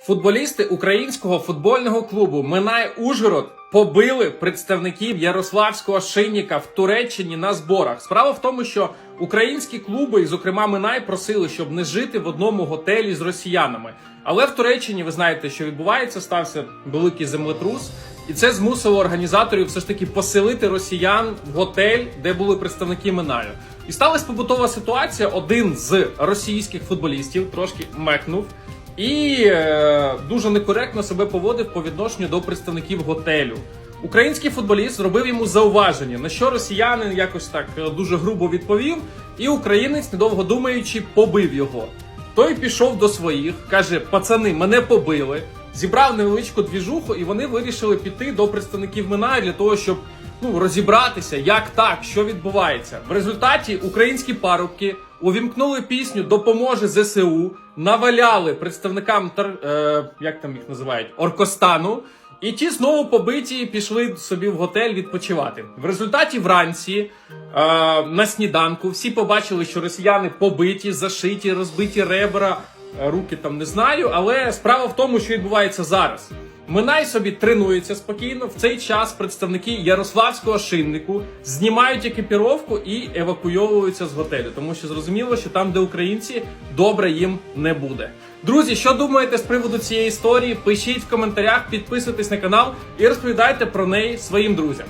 Футболісти українського футбольного клубу Минай Ужгород побили представників Ярославського шинника в Туреччині на зборах. Справа в тому, що українські клуби, зокрема Минай, просили, щоб не жити в одному готелі з росіянами. Але в Туреччині ви знаєте, що відбувається, стався великий землетрус. І це змусило організаторів все ж таки поселити росіян в готель, де були представники Минаю. І сталася побутова ситуація. Один з російських футболістів трошки мекнув і е, дуже некоректно себе поводив по відношенню до представників готелю. Український футболіст зробив йому зауваження, на що росіянин якось так е, дуже грубо відповів, і українець, недовго думаючи, побив його. Той пішов до своїх, каже: пацани, мене побили. Зібрав невеличку двіжуху, і вони вирішили піти до представників Минаю для того, щоб ну розібратися, як так, що відбувається. В результаті українські парубки увімкнули пісню Допоможе ЗСУ, наваляли представникам е, як там їх називають Оркостану. І ті знову побиті пішли собі в готель відпочивати. В результаті вранці е, на сніданку всі побачили, що росіяни побиті, зашиті, розбиті ребра, руки там не знаю. Але справа в тому, що відбувається зараз. Минай собі тренується спокійно. В цей час представники Ярославського шиннику знімають екіпіровку і евакуйовуються з готелю, тому що зрозуміло, що там, де українці, добре їм не буде. Друзі, що думаєте з приводу цієї історії? Пишіть в коментарях, підписуйтесь на канал і розповідайте про неї своїм друзям.